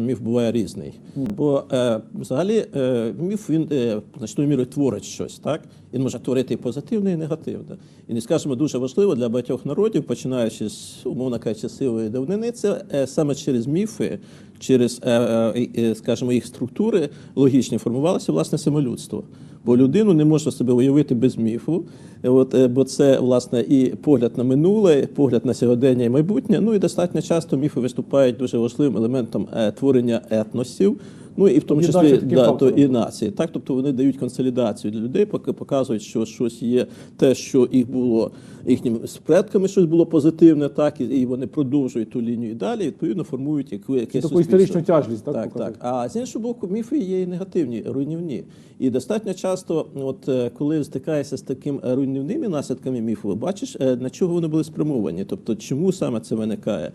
міф буває різний. Бо е, взагалі е, міф він е, значною мірою творить щось, так? Він може творити і позитивне, і негативне. І не скажемо дуже важливо для багатьох народів, починаючи з умовно кажучи, сивої давнини, це е, саме через міфи, через, е, е, е, скажімо, їх структури логічні формувалося власне самолюдство. Бо людину не можна себе уявити без міфу. От, бо це власне і погляд на минуле, погляд на сьогодення і майбутнє. Ну і достатньо часто міфи виступають дуже важливим елементом творення етносів. Ну і в тому числі да, то і нації. Так, тобто вони дають консолідацію для людей, поки показують, що щось є те, що їх було їхніми предками, щось було позитивне, так і, і вони продовжують ту лінію і далі. Відповідно, формують яку якесь Таку історичну тяжкість, так, так, показують? так. А з іншого боку, міфи є і негативні, руйнівні. І достатньо часто, от е, коли стикаєшся з такими руйнівними наслідками міфу, бачиш, е, на чого вони були спрямовані, тобто чому саме це виникає.